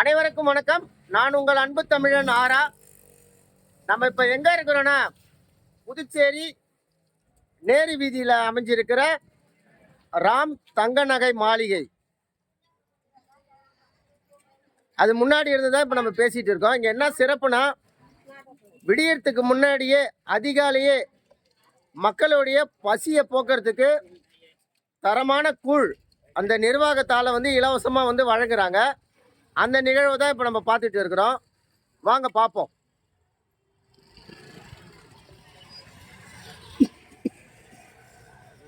அனைவருக்கும் வணக்கம். நான் உங்கள் அன்பு தமிழன் ஆரா. நம்ம இப்போ எங்கே இருக்கிறோன்னா புதுச்சேரி நேரு வீதியில் அமைஞ்சிருக்கிற ராம் தங்க நகை மாளிகை. அது முன்னாடி இருந்து தான் இப்போ நம்ம பேசிகிட்டு இருக்கோம். இங்கே என்ன சிறப்புனா விடியறதுக்கு முன்னாடியே அதிகாலையே மக்களுடைய பசியை போக்குறதுக்கு தரமான கூழ் அந்த நிர்வாகத்தால் வந்து இலவசமாக வந்து வழங்குறாங்க. அந்த நிகழ்வை தான் இப்போ நம்ம பார்த்துட்டு இருக்கிறோம். வாங்க பார்ப்போம்.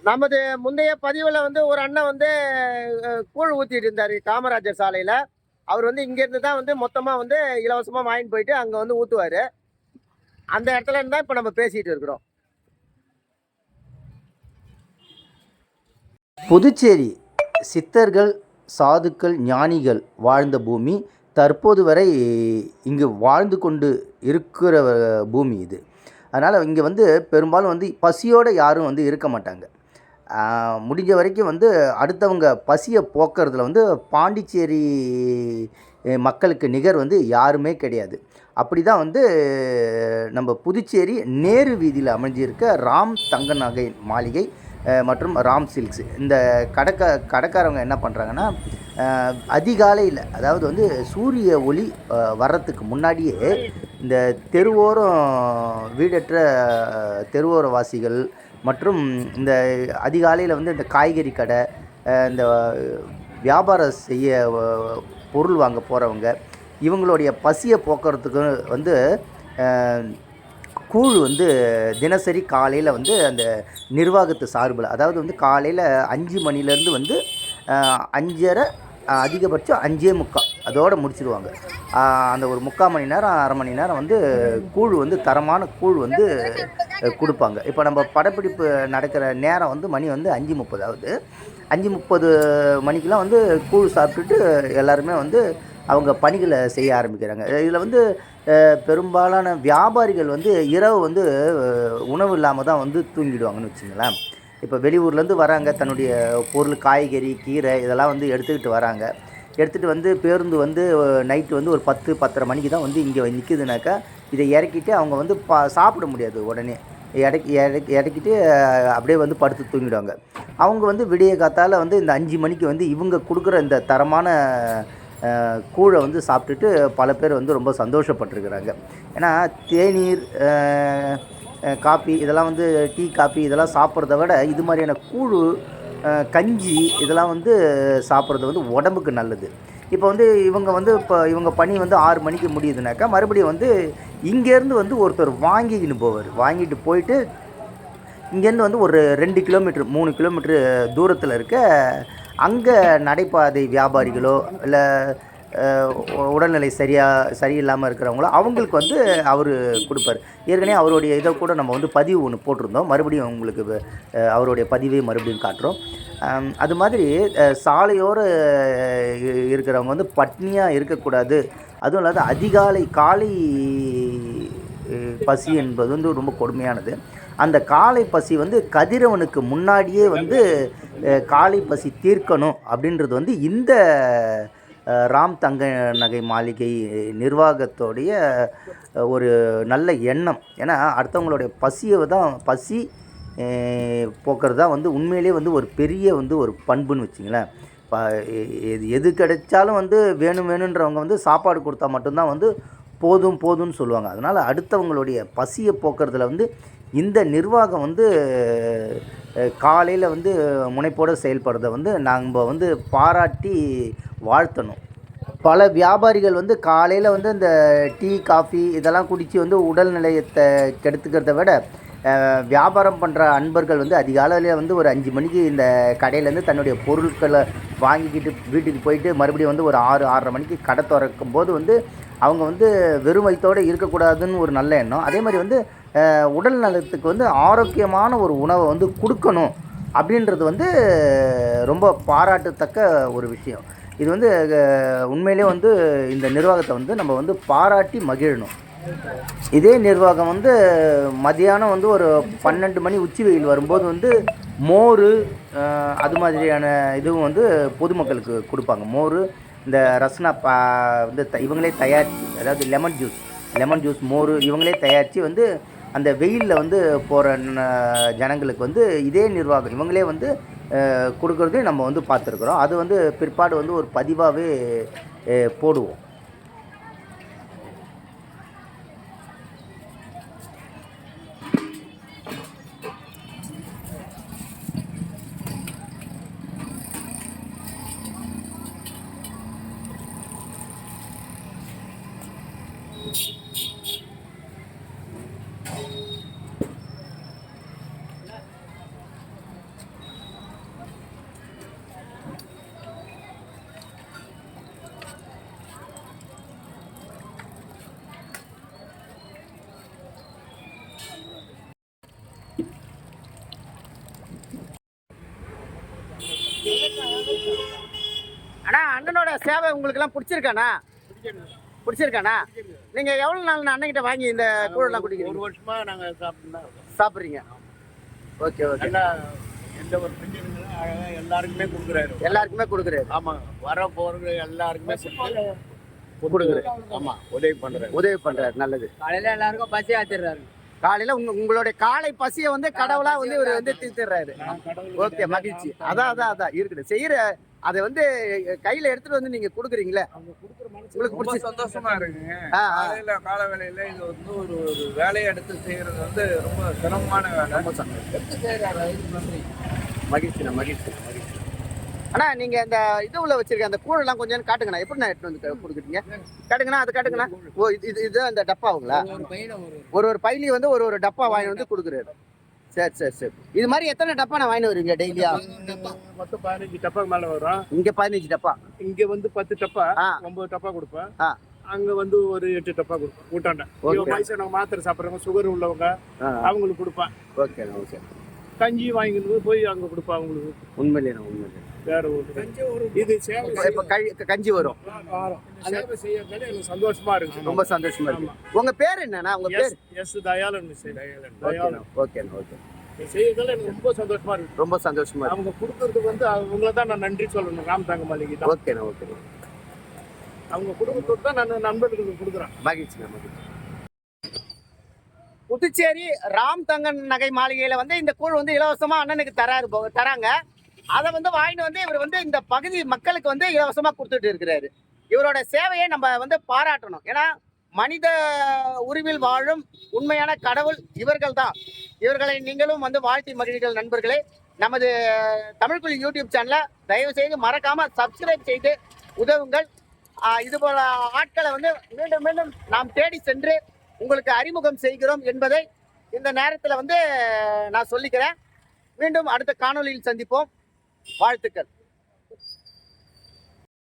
நமது முந்தைய பதிவில் வந்து ஒரு அண்ணன் வந்து கூழ் ஊற்றிட்டு இருந்தார் காமராஜர் சாலையில். அவர் வந்து இங்கேருந்து தான் வந்து மொத்தமாக வந்து இலவசமாக வாங்கிட்டு போயிட்டு அங்கே வந்து ஊற்றுவார் அந்த இடத்துல இருந்து தான் இப்போ நம்ம பேசிகிட்டு இருக்கிறோம். புதுச்சேரி சித்தர்கள் சாதுக்கள் ஞானிகள் வாழ்ந்த பூமி தற்போது வரை இங்கு வாழ்ந்து கொண்டு இருக்கிற பூமி இது. அதனால் இங்கே வந்து பெரும்பாலும் வந்து பசியோடு யாரும் வந்து இருக்க மாட்டாங்க. முடிஞ்ச வரைக்கும் வந்து அடுத்தவங்க பசியை போக்குறதுல வந்து பாண்டிச்சேரி மக்களுக்கு நிகர் வந்து யாருமே கிடையாது. அப்படி தான் வந்து நம்ம புதுச்சேரி நேரு வீதியில் அமைஞ்சிருக்க ராம் தங்க நகை மாளிகை மற்றும் ராம் சில்க்ஸ். இந்த கடக்க கடைக்காரவங்க என்ன பண்ணுறாங்கன்னா அதிகாலையில் அதாவது வந்து சூரிய ஒளி வர்றதுக்கு முன்னாடியே இந்த தெருவோரம் வீடற்ற தெருவோர வாசிகள் மற்றும் இந்த அதிகாலையில் வந்து இந்த காய்கறி கடை இந்த வியாபாரம் செய்ய பொருள் வாங்க போகிறவங்க இவங்களுடைய பசியை போக்குறதுக்கு வந்து கூழ் வந்து தினசரி காலையில் வந்து அந்த நிர்வாகத்து சார்பில் அதாவது வந்து காலையில் அஞ்சு மணிலேருந்து வந்து அஞ்சரை அதிகபட்சம் அஞ்சே முக்கால் அதோடு முடிச்சிடுவாங்க அந்த ஒரு முக்கால் மணி நேரம் அரை மணி நேரம் வந்து கூழ் வந்து தரமான கூழ் வந்து கொடுப்பாங்க. இப்போ நம்ம படப்பிடிப்பு நடக்கிற நேரம் வந்து மணி வந்து அஞ்சு முப்பது ஆகுது. அஞ்சு முப்பது மணிக்கெலாம் வந்து கூழ் சாப்பிட்டுட்டு எல்லாருமே வந்து அவங்க பணிகளை செய்ய ஆரம்பிக்கிறாங்க. இதில் வந்து பெரும்பாலான வியாபாரிகள் வந்து இரவு வந்து உணவு இல்லாமல் தான் வந்து தூங்கிடுவாங்கன்னு வச்சுங்களேன். இப்போ வெளியூர்லேருந்து வராங்க தன்னுடைய பொருள் காய்கறி கீரை இதெல்லாம் வந்து எடுத்துக்கிட்டு வராங்க. எடுத்துகிட்டு வந்து பேருந்து வந்து நைட்டு வந்து ஒரு பத்து பத்தரை மணிக்கு தான் வந்து இங்கே நிற்குதுனாக்கா இதை இறக்கிட்டு அவங்க வந்து பா சாப்பிட முடியாது உடனே. இறக்கி இறக்கி இறக்கிட்டு அப்படியே வந்து படுத்து தூங்கிடுவாங்க. அவங்க வந்து விடிய காத்தால் வந்து இந்த அஞ்சு மணிக்கு வந்து இவங்க கொடுக்குற இந்த தரமான கூழை வந்து சாப்பிட்டுட்டு பல பேர் வந்து ரொம்ப சந்தோஷப்பட்டிருக்கிறாங்க. ஏன்னா தேநீர் காப்பி இதெல்லாம் வந்து டீ காப்பி இதெல்லாம் சாப்பிட்றத விட இது மாதிரியான கூழு கஞ்சி இதெல்லாம் வந்து சாப்பிட்றது வந்து உடம்புக்கு நல்லது. இப்போ வந்து இவங்க வந்து இப்போ இவங்க பணி வந்து ஆறு மணிக்கு முடியுதுனாக்கா மறுபடியும் வந்து இங்கேருந்து வந்து ஒருத்தர் வாங்கிக்கின்னு போவார். வாங்கிட்டு போயிட்டு இங்கேருந்து வந்து ஒரு ரெண்டு கிலோமீட்டர் மூணு கிலோமீட்டர் தூரத்தில் இருக்க அங்கே நடைபாதை வியாபாரிகளோ இல்லை உடல்நிலை சரியாக சரியில்லாமல் இருக்கிறவங்களோ அவங்களுக்கு வந்து அவர் கொடுப்பார். ஏற்கனவே அவருடைய இதை கூட நம்ம வந்து பதிவு ஒன்று போட்டிருந்தோம். மறுபடியும் உங்களுக்கு அவருடைய பதிவை மறுபடியும் காட்டுறோம். அது மாதிரி சாலையோர இருக்கிறவங்க வந்து பட்னியாக இருக்கக்கூடாது. அதுவும் இல்லாத அதிகாலை காலை பசி என்பது வந்து ரொம்ப கொடுமையானது. அந்த காலை பசி வந்து கதிரவனுக்கு முன்னாடியே வந்து காலை பசி தீர்க்கணும் அப்படின்றது வந்து இந்த ராம் தங்க நகை மாளிகை நிர்வாகத்தோடைய ஒரு நல்ல எண்ணம். ஏன்னா அடுத்தவங்களுடைய பசியை தான் பசி போக்குறது தான் வந்து உண்மையிலே வந்து ஒரு பெரிய வந்து ஒரு பண்புன்னு வச்சிங்களேன். இப்போ எது எது கிடைச்சாலும் வந்து வேணும் வேணுன்றவங்க வந்து சாப்பாடு கொடுத்தா மட்டும்தான் வந்து போதும் போதும்னு சொல்லுவாங்க. அதனால் அடுத்தவங்களுடைய பசியை போக்குறதுல வந்து இந்த நிர்வாகம் வந்து காலையில் வந்து முனைப்போடு செயல்படுறத வந்து நாங்கள் வந்து பாராட்டி வாழ்த்தணும். பல வியாபாரிகள் வந்து காலையில் வந்து இந்த டீ காஃபி இதெல்லாம் குடித்து வந்து உடல் நிலையத்தை கெடுத்துக்கிறத விட வியாபாரம் பண்ணுற அன்பர்கள் வந்து அதிகாலையில் வந்து ஒரு அஞ்சு மணிக்கு இந்த கடையிலேருந்து தன்னுடைய பொருட்களை வாங்கிக்கிட்டு வீட்டுக்கு போயிட்டு மறுபடியும் வந்து ஒரு ஆறு ஆறரை மணிக்கு கடை திறக்கும் போது வந்து அவங்க வந்து வெறும் வயிற்றோடு இருக்கக்கூடாதுன்னு ஒரு நல்ல எண்ணம். அதே மாதிரி வந்து உடல் நலத்துக்கு வந்து ஆரோக்கியமான ஒரு உணவை வந்து கொடுக்கணும் அப்படின்றது வந்து ரொம்ப பாராட்டத்தக்க ஒரு விஷயம். இது வந்து உண்மையிலே வந்து இந்த நிர்வாகத்தை வந்து நம்ம வந்து பாராட்டி மகிழணும். இதே நிர்வாகம் வந்து மதியானம் வந்து ஒரு பன்னெண்டு மணி உச்சி வெயில் வரும்போது வந்து மோர் அது மாதிரியான இதுவும் வந்து பொதுமக்களுக்கு கொடுப்பாங்க. மோர் இந்த ரஸ்னா பா வந்து த- இவங்களே தயாரித்து அதாவது லெமன் ஜூஸ் லெமன் ஜூஸ் மோர் இவங்களே தயாரித்து வந்து அந்த வெயிலில் வந்து போகிற ஜனங்களுக்கு வந்து இதே நிர்வாகம் இவங்களே வந்து கொடுக்குறதையும் நம்ம வந்து பார்த்துருக்குறோம். அது வந்து பிற்பாடு வந்து ஒரு பதிவாகவே போடுவோம். அண்ணா அண்ணனோட சேவை உங்களுக்கு எல்லாம் பிடிச்சிருக்காண்ணா? பிடிச்சிருக்காண்ணா? நீங்க எவ்வளவு நாள் அண்ணன்கிட்ட வாங்கி இந்த கூழெல்லாம் ஒரு குடிக்கிறீங்க வருஷமா நாங்க சாப்பிட்டு சாப்பிட்றீங்க. Okay okay. நல்லா எந்த ஒரு பிரச்சனையும் அழகா எல்லாருக்குமே கொடுக்குறாரு. எல்லாருக்குமே கொடுக்குறாரு. ஆமா வர போறது எல்லாருக்குமே கொடுத்து கொடுக்குறாரு. ஆமா உதவி பண்றாரு. உதவி பண்றாரு நல்லது. காலையில எல்லாருக்கும் பசி ஆத்திடுறாரு. காலையில உங்க உங்களுடைய காலை பசியை வந்து கடவுளா வந்து இவர் வந்து தீர்த்துறாரு கடவுளுக்கு ஓகே மகிழ்ச்சி. அதான் அதான் அதான். இருக்குது. செய்யற அதை வந்து கையில எடுத்துட்டு வந்து நீங்க கொடுக்குறீங்க அவங்க கொடுக்குற மனசு உங்களுக்கு ரொம்ப சந்தோஷமா இருக்குங்க. காலையில கால வேலையில இது வந்து ஒரு ஒரு வேலையை எடுத்து செய்யறது வந்து ரொம்ப சிரமமான வேலை. ரொம்ப செய்யறாரு நன்றி. மகிழ்ச்சிண்ணா மகிழ்ச்சி மகிழ்ச்சி. அண்ணா நீங்க இந்த இது உள்ள வச்சிருக்க அந்த கூழெல்லாம் கொஞ்சம் காட்டுங்கண்ணா. எப்படி நான் எடுத்து வந்து கொடுக்குறீங்க? காட்டுங்கண்ணா அது காட்டுங்கண்ணா. ஓ இது இது அந்த டப்பாவுங்களா? ஒரு ஒரு பைலி வந்து ஒரு ஒரு டப்பா வாங்கி வந்து கொடுக்குறாரு. சரி சரி சரி. இது மாதிரி எத்தனை டப்பா நான் வாங்கி வருவீங்க டெய்லியா மொத்தம் பதினஞ்சு டப்பா மேல வரும். இங்க பதினஞ்சு டப்பா. இங்க வந்து பத்து டப்பா. ஒன்பது டப்பா கொடுப்பேன். அங்க வந்து ஒரு எட்டு டப்பா கொடுப்பேன் கூட்டாண்ட Okay. வயசானவங்க மாத்திரை சாப்பிட்றவங்க சுகர் உள்ளவங்க அவங்களுக்கு கொடுப்பேன். Okay okay. கஞ்சி வாங்கிட்டு போய் அங்க கொடுப்பேன் அவங்களுக்கு. உண்மையிலேண்ணா உண்மையிலே வேற ஒரு இது சேவை கஞ்சி வரும். சேவை செய்யறதுனால எனக்கு சந்தோஷமா இருக்கு. ரொம்ப சந்தோஷமா இருக்கு. உங்க பேர் என்னண்ணா? உங்க பேர்? எஸ் மிஸ் தயாளன். தயாளன். ஓகேண்ணா ஓகே. செய்யறதுனால எனக்கு ரொம்ப சந்தோஷமா இருக்கு. ரொம்ப சந்தோஷமா இருக்கு. அவங்க கொடுக்கறதுக்கு வந்து அவங்கள தான் நான் நன்றி சொல்லணும். ராம் தங்க மாளிகை தான். ஓகேண்ணா ஓகேண்ணா. அவங்க குடும்பத்தோடு தான் நான் நண்பர்களுக்கு கொடுக்குறேன். மகிழ்ச்சிண்ணா மகிழ்ச்சி புதுச்சேரி ராம் தங்கன் நகை மாளிகையில வந்து இந்த கூழ் வந்து இலவசமா அண்ணனுக்கு தராரு தராங்க. அதை வந்து வாங்கிட்டு வந்து இவர் வந்து இந்த பகுதி மக்களுக்கு வந்து இலவசமாக கொடுத்துட்டு இருக்கிறாரு. இவரோட சேவையை நம்ம வந்து பாராட்டணும். ஏன்னா மனித உருவில் வாழும் உண்மையான கடவுள் இவர்கள் தான் இவர்களை நீங்களும் வந்து வாழ்த்தி மகிழ்கள் நண்பர்களே. நமது தமிழ்குழி யூடியூப் சேனலை தயவு செய்து மறக்காம சப்ஸ்கிரைப் செய்து உதவுங்கள். இது போல ஆட்களை வந்து மீண்டும் மீண்டும் நாம் தேடி சென்று உங்களுக்கு அறிமுகம் செய்கிறோம் என்பதை இந்த நேரத்தில் வந்து நான் சொல்லிக்கிறேன். மீண்டும் அடுத்த காணொளியில் சந்திப்போம். வாழ்த்துக்கள்